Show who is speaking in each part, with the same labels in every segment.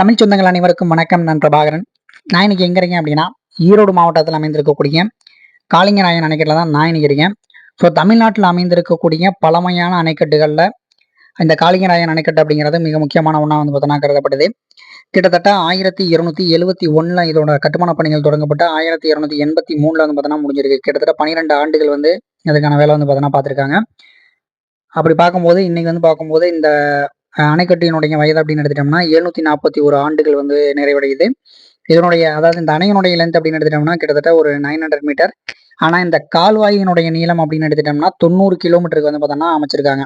Speaker 1: தமிழ் சொந்தங்கள் அனைவருக்கும் வணக்கம். நான் பிரபாகரன். நான் இன்னைக்கு எங்கே இருக்கேன் அப்படின்னா ஈரோடு மாவட்டத்தில் அமைந்திருக்கக்கூடிய காளிங்கராயன் அணைக்கட்டில் தான் நான் இன்னைக்கு இருக்கேன். ஸோ தமிழ்நாட்டில் அமைந்திருக்கக்கூடிய பழமையான அணைக்கட்டுகளில் இந்த காளிங்கராயன் அணைக்கட்டு அப்படிங்கிறது மிக முக்கியமான ஒன்றா வந்து பார்த்தோன்னா கருதப்படுது. கிட்டத்தட்ட ஆயிரத்தி இருநூத்தி எழுவத்தி ஒன்றில் இதோட கட்டுமான பணிகள் தொடங்கப்பட்டு ஆயிரத்தி இருநூத்தி எண்பத்தி மூணில் வந்து பார்த்தோன்னா முடிஞ்சிருக்கு. கிட்டத்தட்ட பன்னிரெண்டு ஆண்டுகள் வந்து இதுக்கான வேலை வந்து பார்த்தோன்னா பார்த்துருக்காங்க. அப்படி பார்க்கும்போது இன்னைக்கு வந்து பார்க்கும்போது இந்த அணைக்கட்டினுடைய வயது அப்படின்னு எடுத்துட்டோம்னா எழுநூத்தி நாற்பத்தி ஒரு ஆண்டுகள் வந்து நிறைவடையுது. இதனுடைய அதாவது இந்த அணையினுடைய லென்த் அப்படின்னு எடுத்துட்டோம்னா கிட்டத்தட்ட ஒரு நைன் ஹண்ட்ரட் மீட்டர் ஆனால் இந்த கால்வாயினுடைய நீளம் அப்படின்னு எடுத்துட்டோம்னா தொண்ணூறு கிலோமீட்டருக்கு வந்து பார்த்தோன்னா அமைச்சிருக்காங்க.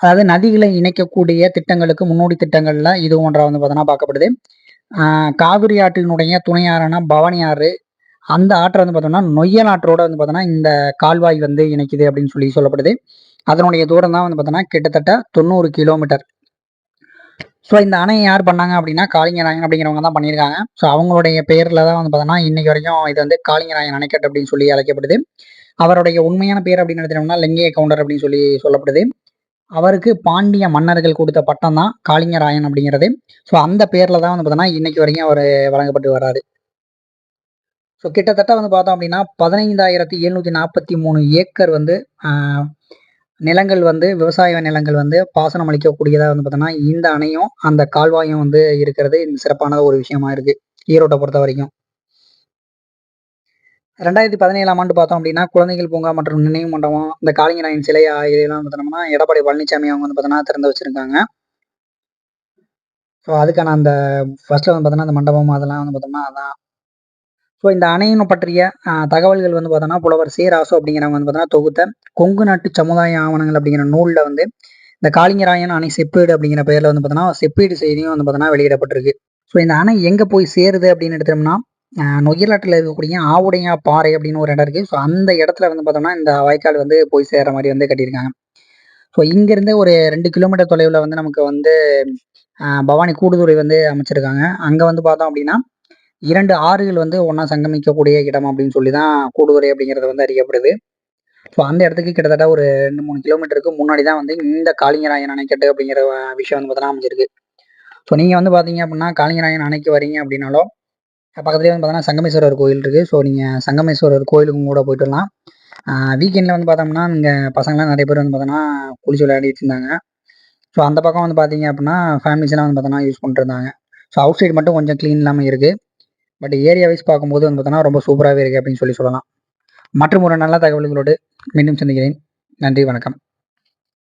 Speaker 1: அதாவது நதிகளை இணைக்கக்கூடிய திட்டங்களுக்கு முன்னோடி திட்டங்கள்ல இது ஒன்றா வந்து பார்த்தோன்னா பார்க்கப்படுது. காவிரி ஆற்றினுடைய துணை ஆறுனா பவானி ஆறு அந்த ஆற்றை வந்து பார்த்தோம்னா நொய்யல் ஆற்றோட வந்து பார்த்தோன்னா இந்த கால்வாய் வந்து இணைக்குது அப்படின்னு சொல்லி சொல்லப்படுது. அதனுடைய தூரம் தான் வந்து பார்த்தோன்னா கிட்டத்தட்ட தொண்ணூறு கிலோமீட்டர் ஸோ இந்த அணையை யார் பண்ணாங்க அப்படின்னா காளிங்கராயன் அப்படிங்கிறவங்க தான் பண்ணியிருக்காங்க. ஸோ அவங்களுடைய பேரில் தான் வந்து பார்த்தோன்னா இன்னைக்கு வரைக்கும் இது வந்து காளிங்கராயன் அணைக்கட்டு அப்படின்னு சொல்லி அழைக்கப்படுது. அவருடைய உண்மையான பேர் அப்படின்னு எடுத்துட்டோம்னா லெங்கைய கவுண்டர் அப்படின்னு சொல்லி சொல்லப்படுது. அவருக்கு பாண்டிய மன்னர்கள் கொடுத்த பட்டம் தான் காளிங்கராயன் அப்படிங்கிறது. ஸோ அந்த பேரில் தான் வந்து பார்த்தோன்னா இன்னைக்கு வரைக்கும் அவர் வழங்கப்பட்டு வர்றாரு. ஸோ கிட்டத்தட்ட வந்து பார்த்தோம் அப்படின்னா பதினைந்தாயிரத்தி எழுநூத்தி நாற்பத்தி மூணு ஏக்கர் வந்து நிலங்கள் வந்து விவசாய நிலங்கள் வந்து பாசனம் அளிக்கக்கூடியதாக வந்து பார்த்தோன்னா இந்த அணையும் அந்த கால்வாயும் வந்து இருக்கிறது சிறப்பான ஒரு விஷயமா இருக்கு ஈரோட்டை பொறுத்த வரைக்கும். ரெண்டாயிரத்தி பதினேழாம் ஆண்டு பார்த்தோம் அப்படின்னா குழந்தைகள் பூங்கா மற்றும் நினைவு மண்டபம் இந்த காளிங்கராயன் சிலை ஆ- இதெல்லாம் பார்த்தோம்னா எடப்பாடி பழனிசாமி அவங்க வந்து பார்த்தோன்னா திறந்து வச்சிருக்காங்க. ஸோ அதுக்கான அந்த ஃபர்ஸ்ட்ல வந்து பார்த்தோன்னா அந்த மண்டபம் அதெல்லாம் வந்து பார்த்தோம்னா அதான் ஸோ இந்த அணையின் பற்றிய தகவல்கள் வந்து பார்த்தோன்னா புலவர் சீராசு அப்படிங்கிறவங்க வந்து பார்த்தோன்னா தொகுத்த கொங்கு நாட்டு சமுதாய ஆவணங்கள் அப்படிங்கிற நூலில் வந்து இந்த காளிங்கராயன் அணை செப்பீடு அப்படிங்கிற பெயரில் வந்து பார்த்தோன்னா செப்பீடு செய்தியும் வந்து பார்த்தோன்னா வெளியிடப்பட்டிருக்கு. ஸோ இந்த அணை எங்கே போய் சேருது அப்படின்னு எடுத்தோம்னா நொயிலாட்டில் இருக்கக்கூடிய ஆவுடையா பாறை அப்படின்னு ஒரு இடம் இருக்குது ஸோ அந்த இடத்துல வந்து பார்த்தோம்னா இந்த வாய்க்கால் வந்து போய் சேர்ற மாதிரி வந்து கட்டியிருக்காங்க. ஸோ இங்கேருந்து ஒரு ரெண்டு கிலோமீட்டர் தொலைவில் வந்து நமக்கு வந்து பவானி கூடுதுறை வந்து அமைச்சிருக்காங்க. அங்கே வந்து பார்த்தோம் அப்படின்னா இரண்டு ஆறுகள் வந்து ஒன்றா சங்கமிக்கக்கூடிய இடம் அப்படின்னு சொல்லி தான் கூடுதுறை அப்படிங்கிறது வந்து அறியப்படுது. ஸோ அந்த இடத்துக்கு கிட்டத்தட்ட ஒரு ரெண்டு மூணு கிலோமீட்டருக்கு முன்னாடி தான் வந்து இந்த காளிங்கராயன் அணைக்கட்டு அப்படிங்கிற விஷயம் வந்து பார்த்தோன்னா அமைஞ்சிருக்கு. ஸோ நீங்கள் வந்து பார்த்தீங்க அப்படின்னா காளிங்கராயன் அணைக்கு வரீங்க அப்படின்னாலும் பக்கத்துலேயே வந்து பார்த்தோன்னா சங்கமேஸ்வரர் கோயில் இருக்குது ஸோ நீங்கள் சங்கமேஸ்வரர் கோயிலுக்கும் கூட போயிட்டு வரலாம். வீக்கெண்டில் வந்து பார்த்தோம்னா இங்கே பசங்களாம் நிறைய பேர் வந்து பார்த்தோன்னா குளிச்சு விளையாடிட்டு இருந்தாங்க. ஸோ அந்த பக்கம் வந்து பார்த்தீங்க அப்படின்னா ஃபேமிலிஸ்லாம் வந்து பார்த்தோன்னா யூஸ் பண்ணிட்டு இருந்தாங்க. ஸோ அவுட் சைடு மட்டும் கொஞ்சம் க்ளீன் இல்லாமல் இருக்குது பட் ஏரியா வைஸ் பார்க்கும்போது வந்து பார்த்தோன்னா ரொம்ப சூப்பராகவே இருக்குது அப்படின்னு சொல்லி சொல்லலாம். மற்றும் ஒரு நல்ல தகவல்களோடு மீண்டும் சந்திக்கிறேன். நன்றி வணக்கம்.